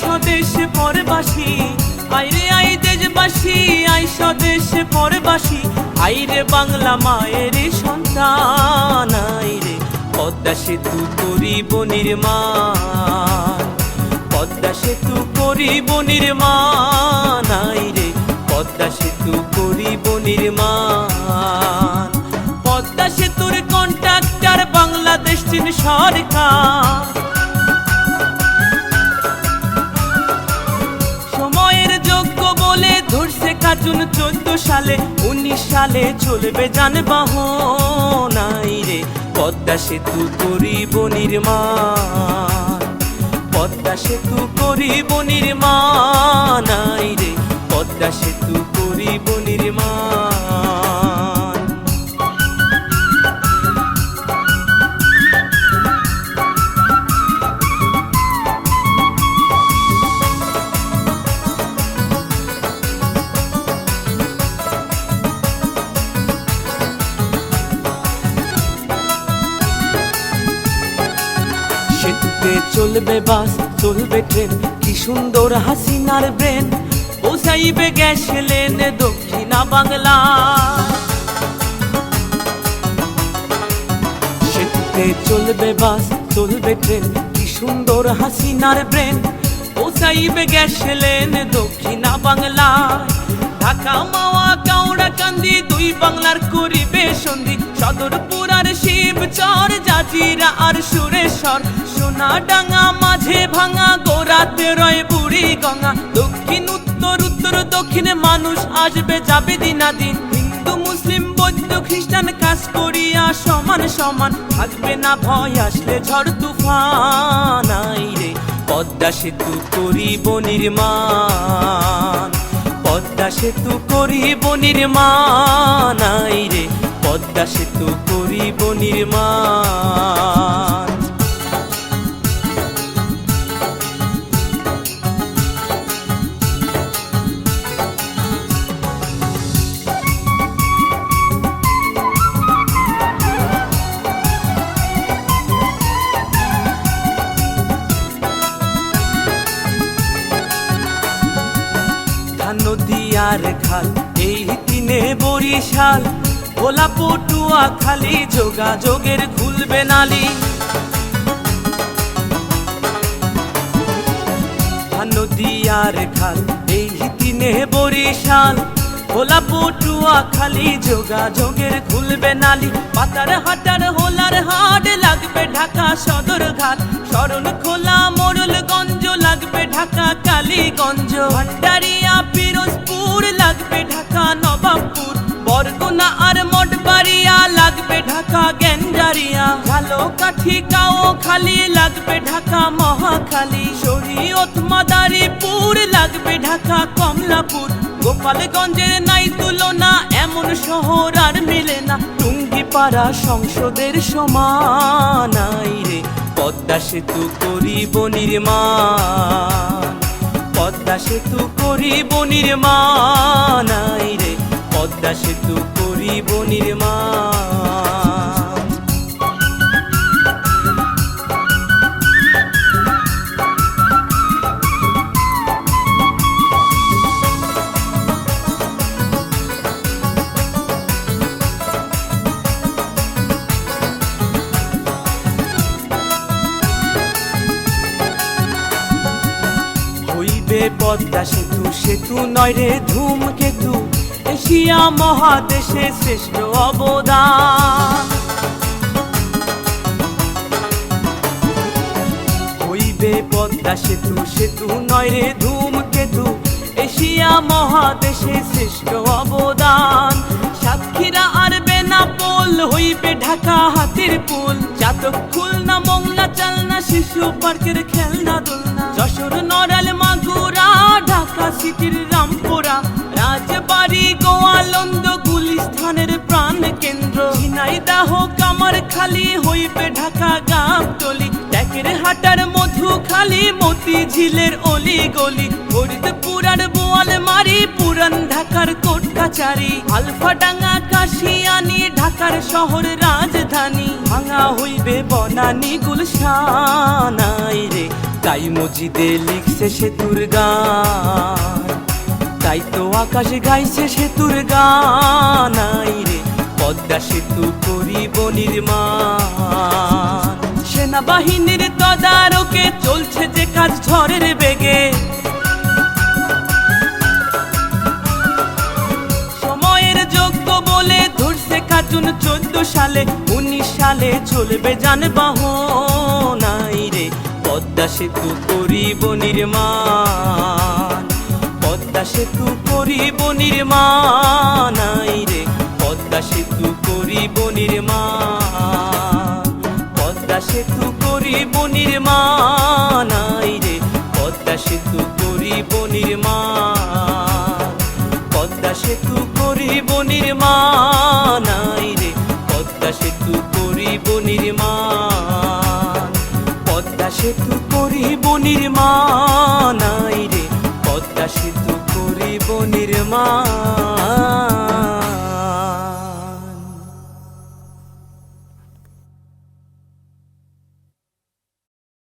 স্বদেশে পরবাসী আইরে আই দেশবাসী আই স্বদেশে পরবাসী। আইরে বাংলা মায়ের সন্তান আইরে পদ্মা সেতু করিব নির্মাণ পদ্মা সেতু করিব নির্মাণ আইরে পদ্মা সেতু করিব নির্মাণ পদ্মা সেতুর কন্ট্রাক্টর বাংলাদেশ চীন সরকার। কার্টুন চোদ্দ সালে, উনিশ সালে চলবে যানবাহন। রে, পদ্মা সেতু করিব নির্মাণ। পদ্মা সেতু করিব নির্মাণ। রে, পদ্মা সেতু করিব চলবে বাস, চলবে ট্রেন। কি সুন্দর হাসিনার ব্রেন। পৌঁছাইবে গ্যাস লেনে দক্ষিণা বাংলা। সেতুতে চলবে বাস, চলবে ট্রেন। কি সুন্দর হাসিনার ব্রেন। পৌঁছাইবে গ্যাস লেনে দক্ষিণা বাংলা। ঢাকা, মাওয়া কাউড়া কান্দি দুই বাংলার করিবে সন্ধি। সদরপুর আর শিবচর, জাজিরা আর সুরেশ্বর। সোনা ডাঙ্গা মাঝে ভাঙা, গোরাতে রয়, বুড়ি গঙ্গা। দক্ষিণ, উত্তর উত্তর, দক্ষিণে মানুষ আসবে, যাবে দিনাদিন। হিন্দু, মুসলিম, বৌদ্ধ, খ্রিস্টান কাজ করিয়া সমান সমান। থাকবে না ভয়, আসলে ঝড় তুফান। আইরে, পদ্মা সেতু করিব নির্মাণ। পদ্মা সেতু করিব নির্মাণ রে পদ্মা সেতু করিব নির্মাণ। নদীয়ার খাল। এই দিনে বরিশাল ভোলা পটুয়া খালি যোগাযোগের খুলবে নালি। খাল, এই দিনে বরিশাল ভোলা পটুয়া খালি যোগাযোগের খুলবে নালি। পাতার হাটার হোলার হাট লাগবে ঢাকা সদর ঘাট। শরণ খোলা মোরলগঞ্জ লাগবে ঢাকা কালীগঞ্জ। ভান্ডারিয়া লাগবে ঢাকা নবাবপুর, বরগুনা আর মঠবাড়িয়া লাগবে ঢাকা গেঞ্জারিয়া ভালো কাঠি কাও খালি লাগবে ঢাকা মহাখালী। শরীয়ত মাদারীপুর লাগবে ঢাকা কমলাপুর। গোপালগঞ্জের নাই তুলনা, এমন শহর আর মিলে না। টুঙ্গিপাড়া সংসদের সমান রে, পদ্মা সেতু করিব নির্মাণ। পদ্মা সেতু করিব নির্মাণ রে। পদ্মা সেতু করিব নির্মাণ হইবে পদ্মা সেতু সেতু নয় রে ধূমকেতু। এশিয়া মহাদেশে শ্রেষ্ঠ অবদান। হইবে পদ্মা সেতু সেতু নয় রে ধূমকেতু। এশিয়া মহাদেশে শ্রেষ্ঠ অবদান। সাতক্ষীরা আর বেনাপোল হইবে ঢাকা হাতির পুল। চাতক খুলনা মোংলা চালনা শিশু পার্কের খেলনা দোলনা সিটির রামপুরা। রাজবাড়ি গোয়ালন্দ গুলিস্থানের প্রাণ কেন্দ্র ঝিনাইদাহ কামার খালি হইবে ঢাকা গাবতলি। ট্যাকের হাটার মধু খালি মতি ঝিলের অলি গলি। ফরিদপুর আর বোয়াল মারি পুরান ঢাকার কোট কাচারি আলফা ডাঙ্গা কাশিয়ানি ঢাকার শহর রাজধানী। ভাঙা হইবে বনানি গুলশানাই রে, তাই মজিদে লিখছে সেতুর গান। তাই তো আকাশে গাইছে সেতুর গান। আই রে, পদ্মা সেতু করিব নির্মাণ। সেনাবাহিনীর তদারকে চলছে যে কাজ ঝড়ের বেগে। কার্টুন চোদ্দ সালে, উনিশ সালে চলবে যানবাহন। রে, পদ্মা সেতু করিব নির্মাণ। পদ্মা সেতু করিব নির্মাণ। রে, পদ্মা সেতু করিব নির্মাণ। পদ্মা সেতু করিব নির্মাণ। রে, পদ্মা সেতু করিব নির্মাণ। পদ্মা সেতু করিব নির্মাণ রে পদ্মা সেতু করিব নির্মাণ পদ্মা সেতু করিব নির্মাণ রে পদ্মা সেতু করিব নির্মাণ